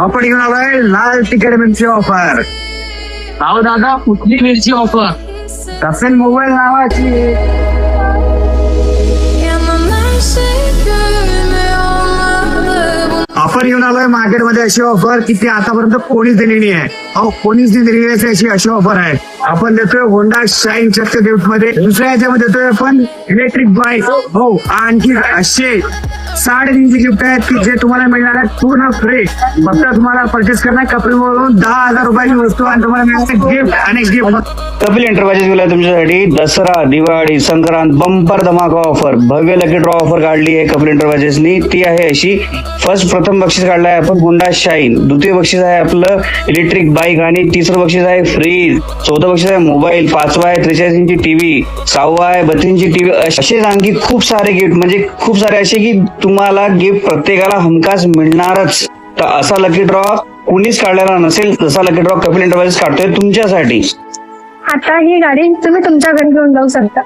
அப்படியானால் லால் டிக்கெட் மிர்ச்சி ஆஃபர் தாவதாதா புட்லி மிர்ச்சி ஆஃபர் தசன் மொபைல் நாவாச்சு ऑफर येऊन आलोय. मार्केटमध्ये अशी ऑफर की ती आतापर्यंत कोणीच दिलेली आहे. अहो कोणीच दिलेली आहे अशी अशी ऑफर आहे. आपण देतोय होंडा शाईन चक्क गिफ्टमध्ये. दुसऱ्या याच्यामध्ये देतोय आपण इलेक्ट्रिक बाईक हो आणखी असे. साडेतीनशे गिफ्ट आहेत की जे तुम्हाला मिळणार आहेत पूर्ण फ्री फक्त तुम्हाला परचेस करणार कपडे दहा हजार रुपयाची वस्तू आणि तुम्हाला मिळणार गिफ्ट आणि गिफ्ट कपिल एंटरप्राइजेस गेला तुमच्यासाठी. दसरा दिवाळी संक्रांत बंपर धमाका ऑफर भव्य लकी ड्रॉ ऑफर काढली आहे कपिल एंटरप्राइजेसनी ती आहे अशी फर्स्ट प्रथम बक्षीस काढलं आहे आपण होंडा शाईन. द्वितीय बक्षीस आहे आपलं इलेक्ट्रिक बाईक आणि तिसरं बक्षीस आहे फ्रीज चौथं बक्षीस आहे मोबाईल पाचवा आहे त्रेचाळीस इंची टीव्ही सहावा आहे बत्तीस इंची टीव्ही असेच आणखी खूप सारे गिफ्ट म्हणजे खूप सारे असे की तुम्हाला गिफ्ट प्रत्येकाला हमखास मिळणारच. तर असा लकी ड्रॉ कुणीच काढलेला नसेल तसा लकी ड्रॉ कपिल एंटरप्राइजेस काढतोय तुमच्यासाठी. आता ही गाडी तुम्ही तुमच्या घरी घेऊन जाऊ शकता.